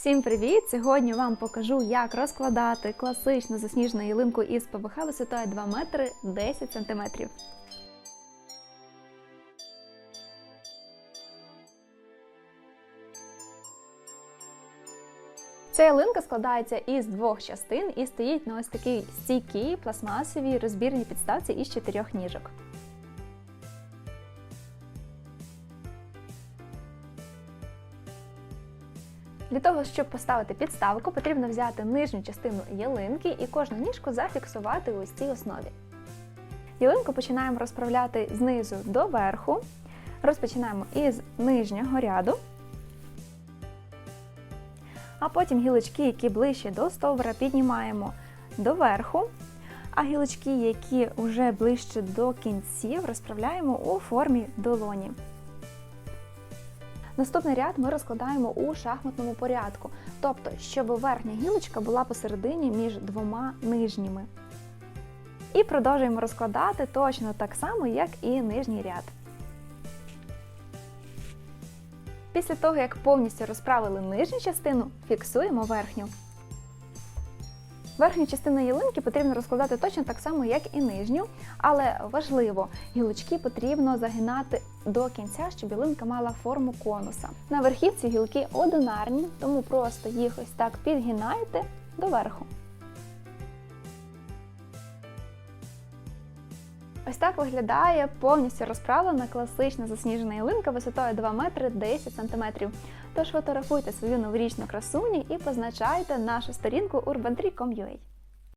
Всім привіт! Сьогодні вам покажу, як розкладати класичну засніжену ялинку із ПВХ висотою 2 метри 10 сантиметрів. Ця ялинка складається із двох частин і стоїть на ось такій стійкій пластмасовій розбірній підставці із чотирьох ніжок. Для того, щоб поставити підставку, потрібно взяти нижню частину ялинки і кожну ніжку зафіксувати у ось цій основі. Ялинку починаємо розправляти знизу до верху. Розпочинаємо із нижнього ряду, а потім гілочки, які ближче до стовбура, піднімаємо до верху, а гілочки, які вже ближче до кінців, розправляємо у формі долоні. Наступний ряд ми розкладаємо у шахматному порядку, тобто, щоб верхня гілочка була посередині між двома нижніми. І продовжуємо розкладати точно так само, як і нижній ряд. Після того, як повністю розправили нижню частину, фіксуємо верхню. Верхню частину ялинки потрібно розкладати точно так само, як і нижню, але важливо, гілочки потрібно загинати до кінця, щоб ялинка мала форму конуса. На верхівці гілки одинарні, тому просто їх ось так підгинайте до Ось так виглядає повністю розправлена класична засніжена ялинка висотою 2 метри 10 сантиметрів. Тож фотографуйте свою новорічну красуню і позначайте нашу сторінку urbantree.com.ua.